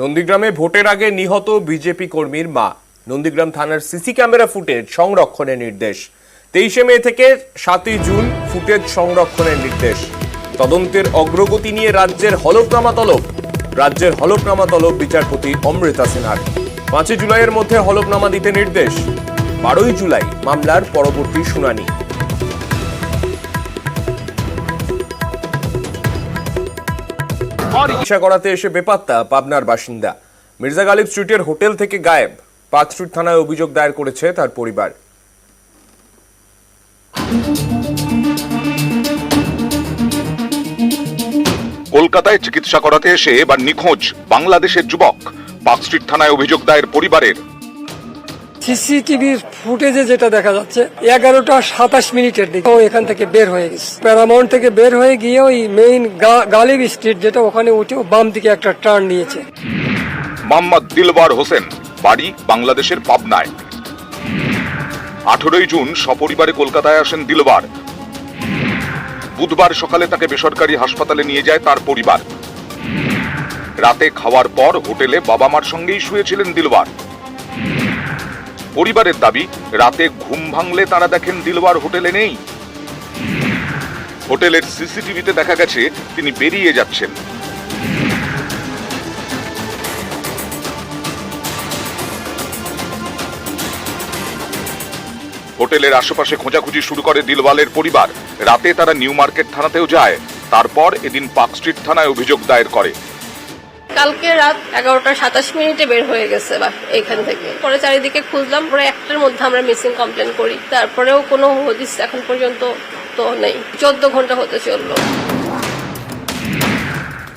নন্দীগ্রামে ভোটের আগে নিহত বিজেপি কর্মীর মা। নন্দীগ্রাম থানার সিসি ক্যামেরা ফুটেজ সংরক্ষণের নির্দেশ। তেইশে মে থেকে সাতই জুন ফুটেজ সংরক্ষণের নির্দেশ। তদন্তের অগ্রগতি নিয়ে রাজ্যের হলফনামা তলব রাজ্যের হলফনামা তলব বিচারপতি অমৃতা সিনহার। পাঁচই জুলাইয়ের মধ্যে হলফনামা দিতে নির্দেশ। বারোই জুলাই মামলার পরবর্তী শুনানি। চিকিৎসা করাতে এসে বেপাত্তা পাবনার বাসিন্দা। মির্জা গালিব স্ট্রিটের হোটেল থেকে গায়েব, পার্ক স্ট্রিট থানায় অভিযোগ দায়ের করেছে তার পরিবার। কলকাতায় চিকিৎসা করাতে এসে এবার নিখোঁজ বাংলাদেশের যুবক। পার্ক স্ট্রিট থানায় অভিযোগ দায়ের পরিবারের সিসিটিভির ফুটেজে যেটা দেখা যাচ্ছে, এগারোটা সাতাশ মিনিটের দিকে ও এখান থেকে বের হয়ে গেছে। প্যারামাউন্ট থেকে বের হয়ে গিয়ে ওই মেইন গালিব স্ট্রিট যেটা ওখানে উঠে বাম দিকে একটা টার্ন নিয়েছে। মোহাম্মদ দিলবার হোসেন, বাড়ি বাংলাদেশের পাবনায়। আঠেরোই জুন সপরিবারে কলকাতায় আসেন দিলবার বুধবার সকালে তাকে বেসরকারি হাসপাতালে নিয়ে যায় তার পরিবার। রাতে খাওয়ার পর হোটেলে বাবা মার সঙ্গেই শুয়েছিলেন দিলবার পরিবারের দাবি, রাতে ঘুম ভাঙলে তারা দেখেন দিলবার হোটেলে নেই। হোটেলের সিসিটিভিতে দেখা গেছে, তিনি বেরিয়ে যাচ্ছেন। হোটেলের আশেপাশে খোঁজাখুঁজি শুরু করে দিলওয়ালের পরিবার। রাতে তারা নিউ মার্কেট থানাতেও যায়। তারপর এদিন পার্ক স্ট্রিট থানায় অভিযোগ দায়ের করে। কালকে রাত এগারোটা সাতাশ মিনিটে বের হয়ে গেছে বা এখান থেকে। পরে চারিদিকে খুঁজলাম, পরে একটার মধ্যে আমরা মিসিং কমপ্লেন করি। তারপরেও কোনো হদিস এখন পর্যন্ত তো নেই। চোদ্দ ঘণ্টা হতে চলল।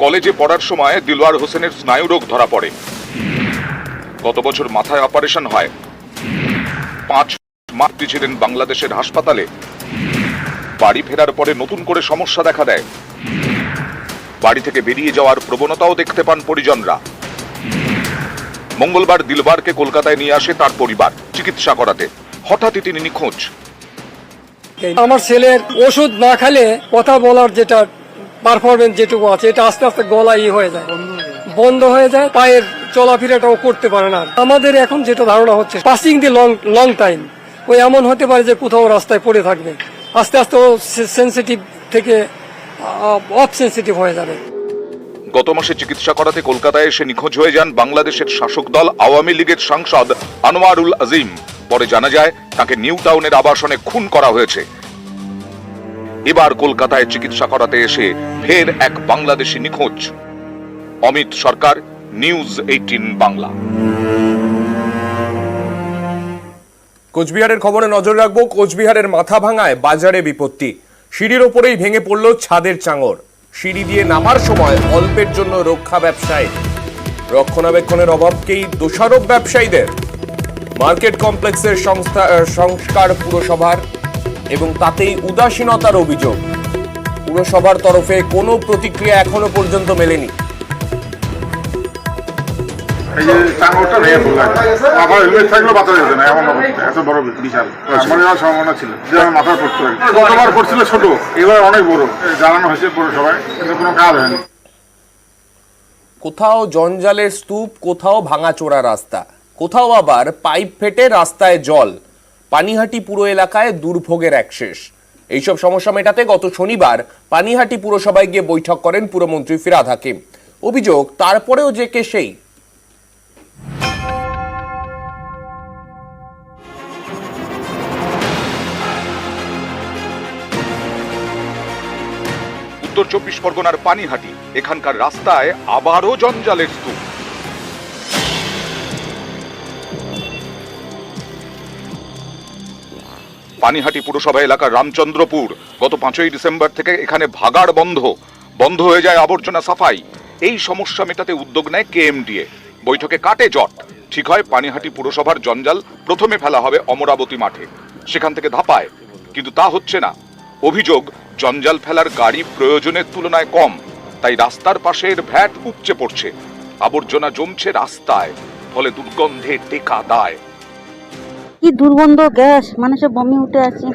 কলেজে পড়ার সময় দিলওয়ার হোসেনের স্নায়ুরোগ ধরা পড়ে। গত বছর মাথায় অপারেশন হয়। পাঁচ মাতৃ ছিলেন বাংলাদেশের হাসপাতালে। বাড়ি ফেরার পরে নতুন করে সমস্যা দেখা দেয়। বাড়ি থেকে বেরিয়ে যাওয়ার প্রবণতাও দেখতে পান পরিজনরা। মঙ্গলবার দিলবারকে কলকাতায় নিয়ে আসে তার পরিবার চিকিৎসা করাতে। হঠাৎই তিনি নিখোঁজ। আমার ছেলের ওষুধ না খেলে কথা বলার যেটা পারফরমেন্স যেটুকু আছে, এটা আস্তে আস্তে গলা ই হয়ে যায়। বন্ধ হয়ে যায়, পায়ের চলাফেরাটাও করতে পারে না। আমাদের এখন যেটা ধারণা হচ্ছে passing the long long time ওই এমন হতে পারে যে কোথাও রাস্তায় পড়ে থাকবে। আস্তে আস্তে ও সেন্সিটিভ থেকে অফ সেন্সিটিভ হয়ে যাবে। গত মাসে চিকিৎসা করাতে কলকাতায় এসে নিখোঁজ হয়ে যান বাংলাদেশের শাসক দল আওয়ামী লীগের সাংসদ আনোয়ারুল আজিম। পরে জানা যায় তাকে নিউ টাউনের আবাসনে খুন করা হয়েছে। এবার কলকাতায় চিকিৎসা করাতে এসে ফের এক বাংলাদেশি নিখোঁজ। Amit Sarkar news eighteen Bangla. কোচবিহারের খবরে নজর রাখব কোচবিহারের মাথা ভাঙায় বাজারে বিপত্তি। সিঁড়ির ওপরেই ভেঙে পড়ল ছাদের চাঙর সিঁড়ি দিয়ে নামার সময় অল্পের জন্য রক্ষা ব্যবসায়ী। রক্ষণাবেক্ষণের অভাবকেই দোষারোপ ব্যবসায়ীদের। মার্কেট কমপ্লেক্সের সংস্থা সংস্কার পুরসভার এবং তাতেই উদাসীনতার অভিযোগ। পুরসভার তরফে কোনো প্রতিক্রিয়া এখনও পর্যন্ত মেলেনি। এই যে চাঙ্গরটা ভেঙে পড়ল আমার হেলমেট থাকলেও বাঁচা যেত না এমন অবস্থা এত বড় বিশাল। যাওয়ার সম্ভাবনা ছিল যে আমার মাথায় পড়তো কি। গতবার পড়ছিল ছোট এবার অনেক বড়। জানানো হয়েছে পৌরসভায় কিন্তু কোনো কাজ হয়নি। কোথাও জঞ্জালের স্তূপ কোথাও ভাঙাচোরা রাস্তা কোথাও আবার পাইপ ফেটে রাস্তায় জল। পানিহাটি পুরো এলাকায় দুর্ভোগের এক শেষ। এইসব সমস্যা মেটাতে গত শনিবার পানিহাটি পুরসভায় গিয়ে বৈঠক করেন পুরমন্ত্রী ফিরাদ হাকিম। অভিযোগ তারপরেও যে কে সেই উত্তর চব্বিশ পরগনার পানিহাটি। এখানকার রাস্তায় আবারও জঞ্জালের স্তূপ। পানিহাটি পুরসভা এলাকার রামচন্দ্রপুর, গত পাঁচই ডিসেম্বর থেকে এখানে ভাগাড় বন্ধ। বন্ধ হয়ে যায় আবর্জনা সাফাই। এই সমস্যা মেটাতে উদ্যোগ নেয় কেএমডিএ। বৈঠকে কাটে জট। ঠিক হয় পানিহাটি পুরসভার জঞ্জাল প্রথমে ফেলা হবে অমরাবতী মাঠে। সেখান থেকে ধাপায়। কিন্তু তা হচ্ছে না। অভিযোগ জঞ্জাল ফেলার গাড়ি প্রয়োজনের তুলনায় কম তাই রাস্তার পাশের ভ্যাট উপচে পড়ছে। আবর্জনা জমছে রাস্তায় ফলে দুর্গন্ধে টেকা দায়। কি দুর্গন্ধ গ্যাস মানুষের বমি উঠে আছে।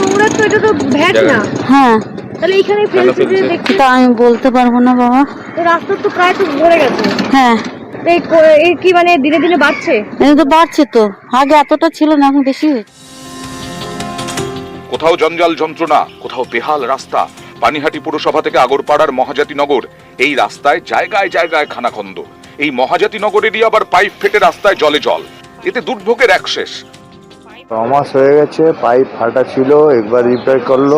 নোংরা এটা তো ভ্যাট না। হ্যাঁ। তাহলে এইখানে ফেলছে। যে দেখছি তা আমি বলতে পারব না বাবা। তো রাস্তা তো প্রায় তো ভরে গেছে। হ্যাঁ। এই এই কি মানে দিনে দিনে বাড়ছে? তো বাড়ছে তো। আগে এতটা ছিল না এখন বেশি হয়েছে। কোথাও জঞ্জাল যন্ত্রণা, কোথাও বেহাল রাস্তা। পানিহাটি পুরসভা থেকে আগরপাড়ার মহাজাতি নগর এই রাস্তায় জায়গায় জায়গায় খানাখন্দ। এই মহাজাতি নগরেরই আবার পাইপ ফেটে রাস্তায় জলে জল। এতে দুর্ভোগের এক শেষ। মাস হয়ে গেছে, পাইপ ফাটা ছিল, একবার রিপেয়ার করল,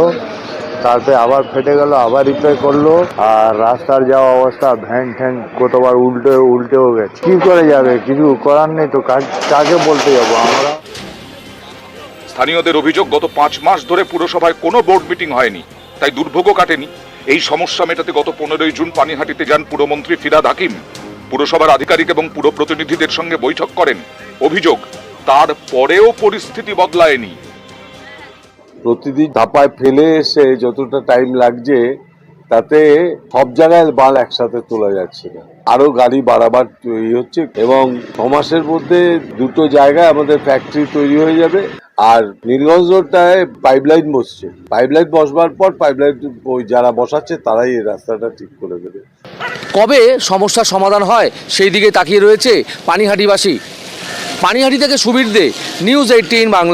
তারপরে আবার ফেটে গেল, আবার রিপেয়ার করল, আর রাস্তার যাওয়া অবস্থা, ভ্যান ঠ্যান কতবার উল্টে, উল্টেও গেছে। কি করে যাবে? কিছু করার নেই তো কাকে বলতে যাব আমরা? স্থানীয়দের অভিযোগ, গত পাঁচ মাস ধরে পুরসভায় কোনো বোর্ড মিটিং হয়নি। তাই দুর্ভোগও কাটেনি। এই সমস্যা মেটাতে গত পনেরোই জুন পানিহাটিতে যান পুরমন্ত্রী ফিরাদ হাকিম। পুরসভার আধিকারিক এবং পুর প্রতিনিধিদের সঙ্গে বৈঠক করেন। অভিযোগ তারপরেও পরিস্থিতি বদলায়নি। প্রতিদিন ধাপায় ফেলে এসে যতটা টাইম লাগছে তাতে সব জায়গায় বাল একসাথে তোলা যাচ্ছে না। আরও গাড়ি বাড়াবার তৈরি হচ্ছে এবং ছ মাসের মধ্যে দুটো জায়গায় আমাদের ফ্যাক্টরি তৈরি হয়ে যাবে। আর নীলগঞ্জ রোডটায় পাইপলাইন বসছে। পাইপলাইন বসবার পর পাইপ পাইপলাইন ওই যারা বসাচ্ছে তারাই এই রাস্তাটা ঠিক করে দেবে। কবে সমস্যার সমাধান হয় সেই দিকে তাকিয়ে রয়েছে পানিহাটিবাসী। পানিহাটি থেকে সুবীর দে নিউজ এইটিন বাংলা।